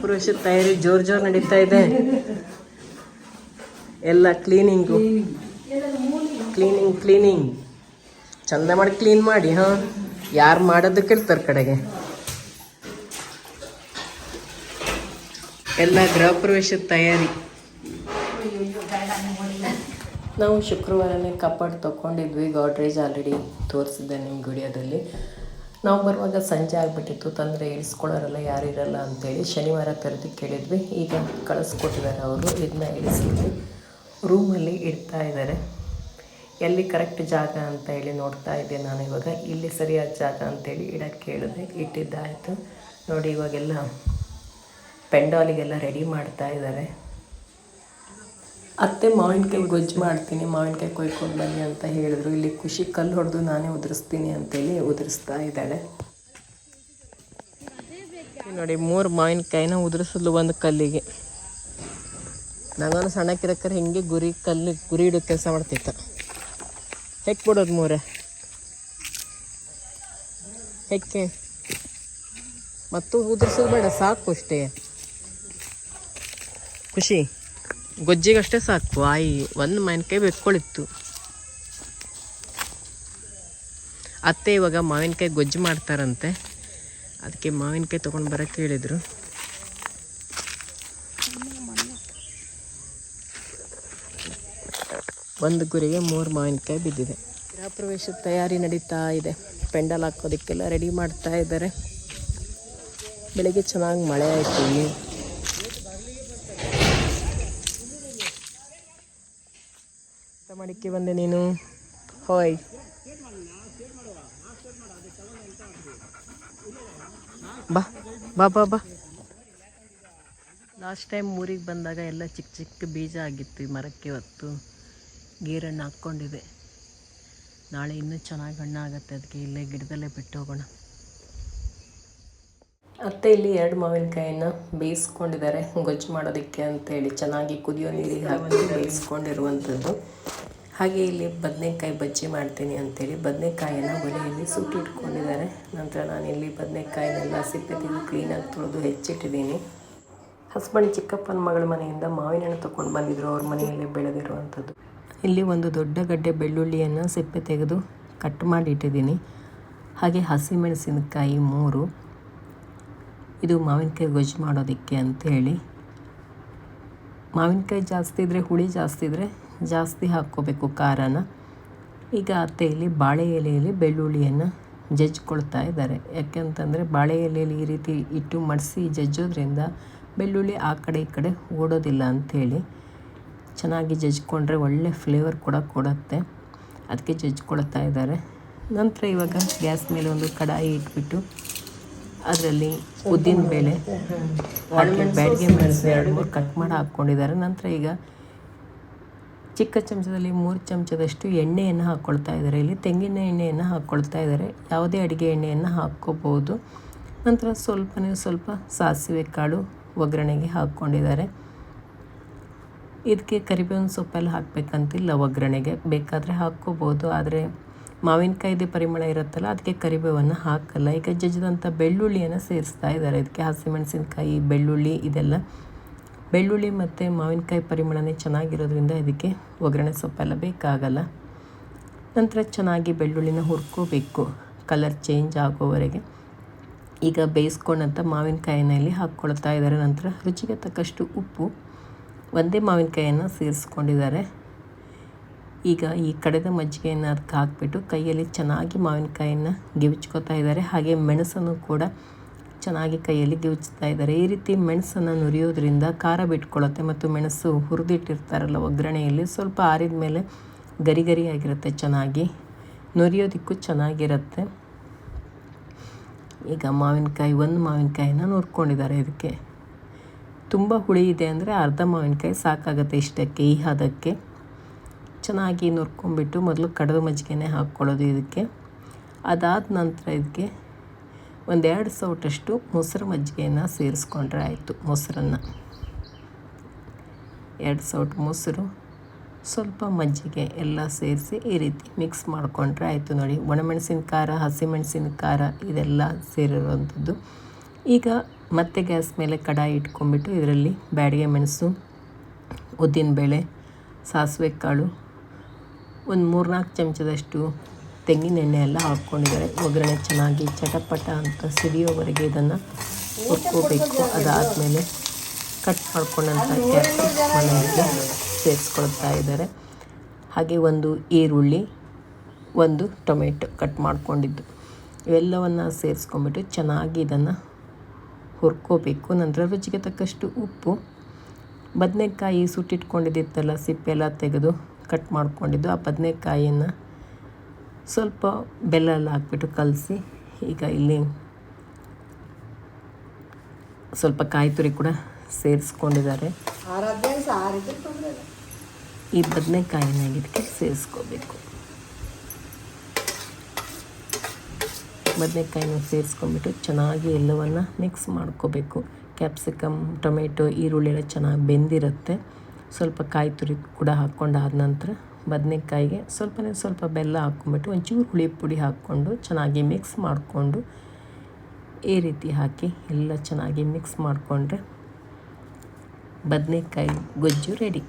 ಪ್ರವೇಶದ ತಯಾರಿ ಜೋರ್ ಜೋರ್ ನಡೀತಾ ಇದೆ. ಎಲ್ಲ ಕ್ಲೀನಿಂಗು. Cleaning cleaning. ಚಂದ ಮಾಡಿ ಕ್ಲೀನ್ ಮಾಡಿ, ಹಾ? ಯಾರು ಮಾಡೋದಕ್ಕೆ ಇರ್ತಾರೆ ಕಡೆಗೆ? ಎಲ್ಲ ಗೃಹ ಪ್ರವೇಶದ ತಯಾರಿ. ನಾವು ಶುಕ್ರವಾರನೇ ಕಪಾಟ್ ತೊಗೊಂಡಿದ್ವಿ. ಗಾಡ್ರೇಜ್ ಆಲ್ರೆಡಿ ತೋರಿಸಿದ್ದೆ ನಿಮ್ಮ ವಿಡಿಯೋದಲ್ಲಿ ನಾವು ಬರುವಾಗ ಸಂಜೆ ಆಗಿಬಿಟ್ಟಿತ್ತು, ತೊಂದರೆ ಇಳಿಸ್ಕೊಳ್ಳೋರಲ್ಲ ಯಾರು ಇರಲ್ಲ ಅಂತೇಳಿ ಶನಿವಾರ ಕರೆದು ಕೇಳಿದ್ವಿ. ಈಗ ಕಳಿಸ್ಕೊಟ್ಟಿದ್ದಾರೆ ಅವರು, ಇದನ್ನ ಇಳಿಸಿದ್ವಿ. ರೂಮಲ್ಲಿ ಇಡ್ತಾ ಇದ್ದಾರೆ. ಎಲ್ಲಿ ಕರೆಕ್ಟ್ ಜಾಗ ಅಂತ ಹೇಳಿ ನೋಡ್ತಾ ಇದ್ದೆ ನಾನು ಇವಾಗ. ಇಲ್ಲಿ ಸರಿಯಾದ ಜಾಗ ಅಂತೇಳಿ ಇಡಕ್ಕೆ ಕೇಳಿದೆ, ಇಟ್ಟಿದ್ದಾಯಿತು. ನೋಡಿ ಇವಾಗೆಲ್ಲ ಪೆಂಡಾಲಿಗೆಲ್ಲ ರೆಡಿ ಮಾಡ್ತಾ ಇದ್ದಾರೆ. ಅತ್ತೆ ಮಾವಿನಕಾಯಿ ಗೊಜ್ಜು ಮಾಡ್ತೀನಿ, ಮಾವಿನಕಾಯಿ ಕೊಯ್ಕೊಂಡು ಬನ್ನಿ ಅಂತ ಹೇಳಿದ್ರು. ಇಲ್ಲಿ ಖುಷಿ ಕಲ್ಲು ಹೊಡೆದು ನಾನೇ ಉದುರಿಸ್ತೀನಿ ಅಂತೇಳಿ ಉದುರಿಸ್ತಾ ಇದ್ದಾಳೆ. ನೋಡಿ, ಮೂರು ಮಾವಿನಕಾಯಿನ ಉದುರಿಸಲು ಒಂದು ಕಲ್ಲಿಗೆ. ನಾನೊಂದು ಸಣ್ಣಕ್ಕಿರಕ್ಕರೆ ಹಿಂಗೆ ಗುರಿ ಕಲ್ಲು, ಗುರಿ ಇಡೋ ಕೆಲಸ ಮಾಡ್ತಿತ್ತ. ಹೆಕ್ ಬಿಡೋದು ಮೂರೆ. ಹೆಕ್ಕೆ? ಮತ್ತು ಉದುರಿಸೋದು ಬೇಡ, ಸಾಕು ಅಷ್ಟೇ. ಖುಷಿ? ಗೊಜ್ಜಿಗಷ್ಟೇ ಸಾಕು. ಆಯಿ, ಒಂದು ಮಾವಿನಕಾಯಿ ಬೆಕ್ಕೊಳಿತ್ತು. ಅತ್ತೆ ಇವಾಗ ಮಾವಿನಕಾಯಿ ಗೊಜ್ಜು ಮಾಡ್ತಾರಂತೆ. ಅದಕ್ಕೆ ಮಾವಿನಕಾಯಿ ತೊಗೊಂಡು ಬರೋಕ್ಕೆ ಹೇಳಿದರು. ಒಂದು ಗುರಿಗೆ ಮೂರು ಮಾವಿನಕಾಯಿ ಬಿದ್ದಿದೆ. ಗೃಹಪ್ರವೇಶ ತಯಾರಿ ನಡೀತಾ ಇದೆ. ಪೆಂಡಲ್ ಹಾಕೋದಕ್ಕೆಲ್ಲ ರೆಡಿ ಮಾಡ್ತಾ ಇದ್ದಾರೆ. ಬೆಳಿಗ್ಗೆ ಚೆನ್ನಾಗಿ ಮಳೆ ಆಯಿತು ಮಾಡಿಕ್ಕೆ ಬಂದೆ ನೀನು. ಹೋಯ್. ಬಾ ಬಾ ಬಾ ಬಾ. ಲಾಸ್ಟ್ ಟೈಮ್ ಊರಿಗೆ ಬಂದಾಗ ಎಲ್ಲ ಚಿಕ್ಕ ಚಿಕ್ಕ ಬೀಜ ಆಗಿತ್ತು ಈ ಮರಕ್ಕೆ ಹೊತ್ತು. ಗೀರಣ್ಣು ಹಾಕ್ಕೊಂಡಿದೆ. ನಾಳೆ ಇನ್ನೂ ಚೆನ್ನಾಗಿ ಹಣ್ಣಾಗತ್ತೆ ಅದಕ್ಕೆ ಇಲ್ಲೇ ಗಿಡದಲ್ಲೇ ಬಿಟ್ಟು ಹೋಗೋಣ. ಅತ್ತೆ ಇಲ್ಲಿ ಎರಡು ಮಾವಿನಕಾಯಿನ ಬೇಯಿಸ್ಕೊಂಡಿದ್ದಾರೆ. ಗೊಜ್ಜು ಮಾಡೋದಕ್ಕೆ ಅಂತೇಳಿ ಚೆನ್ನಾಗಿ ಕುದಿಯೋ ನೀರಿಗೆ ಹಾಕಿ ಬೇಯಿಸ್ಕೊಂಡಿರುವಂಥದ್ದು. ಹಾಗೆ ಇಲ್ಲಿ ಬದನೆಕಾಯಿ ಬಜ್ಜಿ ಮಾಡ್ತೀನಿ ಅಂತೇಳಿ ಬದನೆಕಾಯಿಯನ್ನು ಒಲೆಯಲ್ಲಿ ಸುಟ್ಟಿಟ್ಕೊಂಡಿದ್ದಾರೆ ನಂತರ ನಾನು ಇಲ್ಲಿ ಬದನೆಕಾಯಿನೆಲ್ಲ ಸಿಪ್ಪೆ ತೆಗೆದು ಕ್ಲೀನಾಗಿ ತೊಳೆದು ಹೆಚ್ಚಿಟ್ಟಿದ್ದೀನಿ. ಹಸ್ಬೆಂಡ್ ಚಿಕ್ಕಪ್ಪನ ಮಗಳ ಮನೆಯಿಂದ ಮಾವಿನ ಹಣ್ಣು ತೊಗೊಂಡು ಬಂದಿದ್ರು ಅವ್ರ ಮನೆಯಲ್ಲಿ ಬೆಳೆದಿರುವಂಥದ್ದು. ಇಲ್ಲಿ ಒಂದು ದೊಡ್ಡ ಗಡ್ಡೆ ಬೆಳ್ಳುಳ್ಳಿಯನ್ನು ಸಿಪ್ಪೆ ತೆಗೆದು ಕಟ್ ಮಾಡಿ ಇಟ್ಟಿದ್ದೀನಿ. ಹಾಗೆ ಹಸಿಮೆಣಸಿನಕಾಯಿ ಮೂರು. ಇದು ಮಾವಿನಕಾಯಿ ಗೊಜ್ಜು ಮಾಡೋದಕ್ಕೆ ಅಂಥೇಳಿ ಮಾವಿನಕಾಯಿ ಜಾಸ್ತಿ ಇದ್ದರೆ ಹುಳಿ ಜಾಸ್ತಿ ಇದ್ದರೆ ಜಾಸ್ತಿ ಹಾಕ್ಕೋಬೇಕು ಖಾರನ. ಈಗ ಅತ್ತೆ ಇಲ್ಲಿ ಬಾಳೆ ಎಲೆಯಲ್ಲಿ ಬೆಳ್ಳುಳ್ಳಿಯನ್ನು ಜಜ್ಕೊಳ್ತಾ ಇದ್ದಾರೆ. ಯಾಕೆಂತಂದರೆ ಬಾಳೆ ಎಲೆಯಲ್ಲಿ ಈ ರೀತಿ ಇಟ್ಟು ಮಡಿಸಿ ಜಜ್ಜೋದ್ರಿಂದ ಬೆಳ್ಳುಳ್ಳಿ ಆ ಕಡೆ ಈ ಕಡೆ ಓಡೋದಿಲ್ಲ ಅಂಥೇಳಿ ಚೆನ್ನಾಗಿ ಜಜ್ಕೊಂಡ್ರೆ ಒಳ್ಳೆ ಫ್ಲೇವರ್ ಕೂಡ ಕೊಡುತ್ತೆ. ಅದಕ್ಕೆ ಜಜ್ಕೊಳ್ತಾ ಇದ್ದಾರೆ. ನಂತರ ಇವಾಗ ಗ್ಯಾಸ್ ಮೇಲೆ ಒಂದು ಕಡಾಯಿ ಇಟ್ಬಿಟ್ಟು ಅದರಲ್ಲಿ ಉದ್ದಿನ ಬೇಳೆ ಹಾಕಿ ಬ್ಯಾಡಿಗೆ ಮೆಣಸು ಎರಡು ಮೂರು ಕಟ್ ಮಾಡಿ ಹಾಕ್ಕೊಂಡಿದ್ದಾರೆ. ನಂತರ ಈಗ ಚಿಕ್ಕ ಚಮಚದಲ್ಲಿ ಮೂರು ಚಮಚದಷ್ಟು ಎಣ್ಣೆಯನ್ನು ಹಾಕ್ಕೊಳ್ತಾ ಇದ್ದಾರೆ. ಇಲ್ಲಿ ತೆಂಗಿನ ಎಣ್ಣೆಯನ್ನು ಹಾಕ್ಕೊಳ್ತಾ ಇದ್ದಾರೆ. ಯಾವುದೇ ಅಡುಗೆ ಎಣ್ಣೆಯನ್ನು ಹಾಕ್ಕೋಬೋದು. ನಂತರ ಸ್ವಲ್ಪನೇ ಸ್ವಲ್ಪ ಸಾಸಿವೆ ಕಾಳು ಒಗ್ಗರಣೆಗೆ ಹಾಕ್ಕೊಂಡಿದ್ದಾರೆ. ಇದಕ್ಕೆ ಕರಿಬೇವಿನ ಸೊಪ್ಪೆಲ್ಲ ಹಾಕಬೇಕಂತಿಲ್ಲ ಒಗ್ಗರಣೆಗೆ. ಬೇಕಾದರೆ ಹಾಕ್ಕೋಬೋದು, ಆದರೆ ಮಾವಿನಕಾಯಿದೆ ಪರಿಮಳ ಇರುತ್ತಲ್ಲ, ಅದಕ್ಕೆ ಕರಿಬೇವನ್ನು ಹಾಕಲ್ಲ. ಈಗ ಜಜ್ಜಿದಂಥ ಬೆಳ್ಳುಳ್ಳಿಯನ್ನು ಸೇರಿಸ್ತಾ ಇದ್ದಾರೆ. ಇದಕ್ಕೆ ಹಸಿಮೆಣಸಿನಕಾಯಿ, ಬೆಳ್ಳುಳ್ಳಿ ಇದೆಲ್ಲ. ಬೆಳ್ಳುಳ್ಳಿ ಮತ್ತು ಮಾವಿನಕಾಯಿ ಪರಿಮಳನೇ ಚೆನ್ನಾಗಿರೋದ್ರಿಂದ ಇದಕ್ಕೆ ಒಗ್ಗರಣೆ ಸೊಪ್ಪೆಲ್ಲ ಬೇಕಾಗಲ್ಲ. ನಂತರ ಚೆನ್ನಾಗಿ ಬೆಳ್ಳುಳ್ಳಿನ ಹುರ್ಕೋಬೇಕು. ಕಲರ್ ಚೇಂಜ್ ಆಗೋವರೆಗೆ. ಈಗ ಬೇಯಿಸ್ಕೊಂಡಂಥ ಮಾವಿನಕಾಯಿನ ಇಲ್ಲಿ ಹಾಕ್ಕೊಳ್ತಾ ಇದ್ದಾರೆ. ನಂತರ ರುಚಿಗೆ ತಕ್ಕಷ್ಟು ಉಪ್ಪು, ಒಂದೇ ಮಾವಿನಕಾಯಿಯನ್ನು ಸೇರಿಸ್ಕೊಂಡಿದ್ದಾರೆ. ಈಗ ಈ ಕಡೆದ ಮಜ್ಜಿಗೆಯನ್ನು ಅದಕ್ಕೆ ಹಾಕ್ಬಿಟ್ಟು ಕೈಯಲ್ಲಿ ಚೆನ್ನಾಗಿ ಮಾವಿನಕಾಯಿಯನ್ನು ಗಿವಿಚ್ಕೋತಾ ಇದ್ದಾರೆ. ಹಾಗೆ ಮೆಣಸನ್ನು ಕೂಡ ಚೆನ್ನಾಗಿ ಕೈಯಲ್ಲಿ ಗಿವಿಚ್ತಾ ಇದ್ದಾರೆ. ಈ ರೀತಿ ಮೆಣಸನ್ನು ನುರಿಯೋದ್ರಿಂದ ಖಾರ ಬಿಟ್ಕೊಳ್ಳುತ್ತೆ ಮತ್ತು ಮೆಣಸು ಹುರಿದಿಟ್ಟಿರ್ತಾರಲ್ಲ ಒಗ್ಗರಣೆಯಲ್ಲಿ, ಸ್ವಲ್ಪ ಆರಿದ ಮೇಲೆ ಗರಿ ಗರಿಯಾಗಿರುತ್ತೆ ಚೆನ್ನಾಗಿ. ನುರಿಯೋದಕ್ಕೂ ಚೆನ್ನಾಗಿರುತ್ತೆ. ಈಗ ಮಾವಿನಕಾಯಿ, ಒಂದು ಮಾವಿನಕಾಯಿನ ನುರ್ಕೊಂಡಿದ್ದಾರೆ ಇದಕ್ಕೆ. ತುಂಬ ಹುಳಿ ಇದೆ ಅಂದರೆ ಅರ್ಧ ಮಾವಿನಕಾಯಿ ಸಾಕಾಗುತ್ತೆ ಇಷ್ಟಕ್ಕೆ, ಈ ಹದಕ್ಕೆ. ಚೆನ್ನಾಗಿ ನುರ್ಕೊಂಡ್ಬಿಟ್ಟು ಮೊದಲು ಕಡದ ಮಜ್ಜಿಗೆನೇ ಹಾಕ್ಕೊಳ್ಳೋದು ಇದಕ್ಕೆ. ಅದಾದ ನಂತರ ಇದಕ್ಕೆ ಒಂದೆರಡು ಸೌಟಷ್ಟು ಮೊಸರು ಮಜ್ಜಿಗೆಯನ್ನು ಸೇರಿಸ್ಕೊಂಡ್ರೆ ಆಯಿತು ಮೊಸರನ್ನು. ಎರಡು ಸೌಟ್ ಮೊಸರು, ಸ್ವಲ್ಪ ಮಜ್ಜಿಗೆ ಎಲ್ಲ ಸೇರಿಸಿ ಈ ರೀತಿ ಮಿಕ್ಸ್ ಮಾಡಿಕೊಂಡ್ರೆ ಆಯಿತು ನೋಡಿ. ಒಣಮೆಣಸಿನ ಖಾರ, ಹಸಿಮೆಣಸಿನ ಖಾರ ಇದೆಲ್ಲ ಸೇರಿರುವಂಥದ್ದು. ಈಗ ಮತ್ತೆ ಗ್ಯಾಸ್ ಮೇಲೆ ಕಡಾಯಿ ಇಟ್ಕೊಂಡ್ಬಿಟ್ಟು ಇದರಲ್ಲಿ ಬ್ಯಾಡಿಗೆ ಮೆಣಸು, ಉದ್ದಿನಬೇಳೆ, ಸಾಸಿವೆ ಕಾಳು ಒಂದು ಮೂರ್ನಾಲ್ಕು ಚಮಚದಷ್ಟು ತೆಂಗಿನ ಎಣ್ಣೆ ಎಲ್ಲ ಹಾಕ್ಕೊಂಡಿದ್ದಾರೆ. ಒಗ್ಗರಣೆ ಚೆನ್ನಾಗಿ ಚಟಪಟ ಅಂತ ಸಿಡಿಯೋವರೆಗೆ ಇದನ್ನು ಹುರ್ಕೋಬೇಕು. ಅದಾದಮೇಲೆ ಕಟ್ ಮಾಡ್ಕೊಂಡಂಥ ಕ್ಯಾಪ್ಸಿಕಮನ್ನು ಮನೆಯಲ್ಲಿ ಸೇರಿಸ್ಕೊಳ್ತಾ ಇದ್ದಾರೆ. ಹಾಗೆ ಒಂದು ಈರುಳ್ಳಿ, ಒಂದು ಟೊಮೆಟೊ ಕಟ್ ಮಾಡ್ಕೊಂಡಿದ್ದು. ಇವೆಲ್ಲವನ್ನು ಸೇರಿಸ್ಕೊಂಬಿಟ್ಟು ಚೆನ್ನಾಗಿ ಇದನ್ನು ಹುರ್ಕೋಬೇಕು. ನಂತರ ರುಚಿಗೆ ತಕ್ಕಷ್ಟು ಉಪ್ಪು, ಬದನೆಕಾಯಿ ಸುಟ್ಟಿಟ್ಕೊಂಡಿದ್ದಿತ್ತಲ್ಲ ಸಿಪ್ಪೆಲ್ಲ ತೆಗೆದು ಕಟ್ ಮಾಡಿಕೊಂಡಿದ್ದು ಆ ಬದನೆಕಾಯಿಯನ್ನು ಸ್ವಲ್ಪ ಬೆಲ್ಲ ಎಲ್ಲ ಹಾಕ್ಬಿಟ್ಟು ಕಲಸಿ, ಈಗ ಇಲ್ಲಿ ಸ್ವಲ್ಪ ಕಾಯಿ ತುರಿ ಕೂಡ ಸೇರಿಸ್ಕೊಂಡಿದ್ದಾರೆ. ಈ ಬದನೆಕಾಯಿನ ಇದಕ್ಕೆ ಸೇರಿಸ್ಕೋಬೇಕು. ಬದನೆಕಾಯಿನ ಸೇರಿಸ್ಕೊಂಡ್ಬಿಟ್ಟು ಚೆನ್ನಾಗಿ ಎಲ್ಲವನ್ನು ಮಿಕ್ಸ್ ಮಾಡ್ಕೋಬೇಕು. ಕ್ಯಾಪ್ಸಿಕಮ್ ಟೊಮೆಟೊ ಈರುಳ್ಳಿ ಎಲ್ಲ ಚೆನ್ನಾಗಿ ಬೆಂದಿರುತ್ತೆ. ಸ್ವಲ್ಪ ಕಾಯಿ ತುರಿ ಕೂಡ ಹಾಕ್ಕೊಂಡಾದ ನಂತರ ಬದನೆಕಾಯಿಗೆ ಸ್ವಲ್ಪನೇ ಸ್ವಲ್ಪ ಬೆಲ್ಲ ಹಾಕ್ಕೊಂಬಿಟ್ಟು ಒಂಚೂರು ಹುಳಿ ಪುಡಿ ಹಾಕ್ಕೊಂಡು ಚೆನ್ನಾಗಿ ಮಿಕ್ಸ್ ಮಾಡಿಕೊಂಡು ಈ ರೀತಿ ಹಾಕಿ ಎಲ್ಲ ಚೆನ್ನಾಗಿ ಮಿಕ್ಸ್ ಮಾಡಿಕೊಂಡ್ರೆ ಬದನೆಕಾಯಿ ಗೊಜ್ಜು ರೆಡಿ